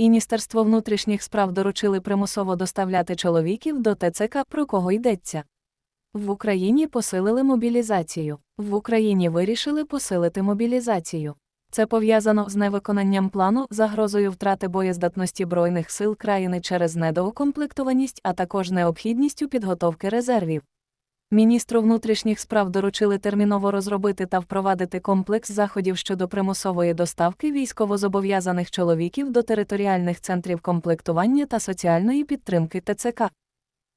Міністерство внутрішніх справ доручили примусово доставляти чоловіків до ТЦК, про кого йдеться. В Україні посилили мобілізацію. В Україні вирішили посилити мобілізацію. Це пов'язано з невиконанням плану, загрозою втрати боєздатності Збройних сил країни через недоукомплектованість, а також необхідністю підготовки резервів. Міністру внутрішніх справ доручили терміново розробити та впровадити комплекс заходів щодо примусової доставки військовозобов'язаних чоловіків до територіальних центрів комплектування та соціальної підтримки ТЦК.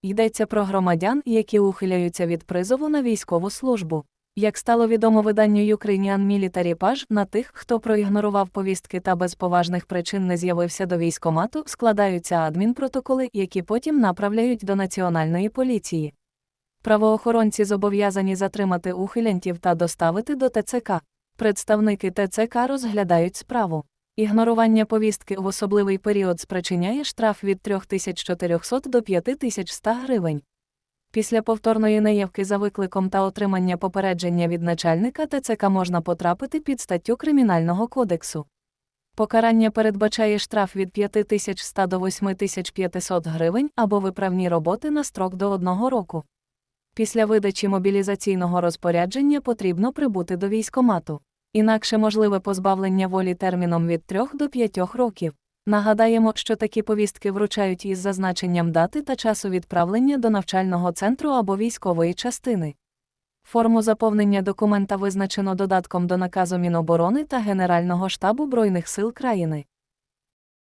Йдеться про громадян, які ухиляються від призову на військову службу. Як стало відомо виданню Ukrainian Military Page, на тих, хто проігнорував повістки та без поважних причин не з'явився до військомату, складаються адмінпротоколи, які потім направляють до національної поліції. Правоохоронці зобов'язані затримати ухилянтів та доставити до ТЦК. Представники ТЦК розглядають справу. Ігнорування повістки в особливий період спричиняє штраф від 3400 до 5100 гривень. Після повторної неявки за викликом та отримання попередження від начальника ТЦК можна потрапити під статтю Кримінального кодексу. Покарання передбачає штраф від 5100 до 8500 гривень або виправні роботи на строк до одного року. Після видачі мобілізаційного розпорядження потрібно прибути до військомату. Інакше можливе позбавлення волі терміном від 3 до 5 років. Нагадаємо, що такі повістки вручають із зазначенням дати та часу відправлення до навчального центру або військової частини. Форму заповнення документа визначено додатком до наказу Міноборони та Генерального штабу Збройних сил країни.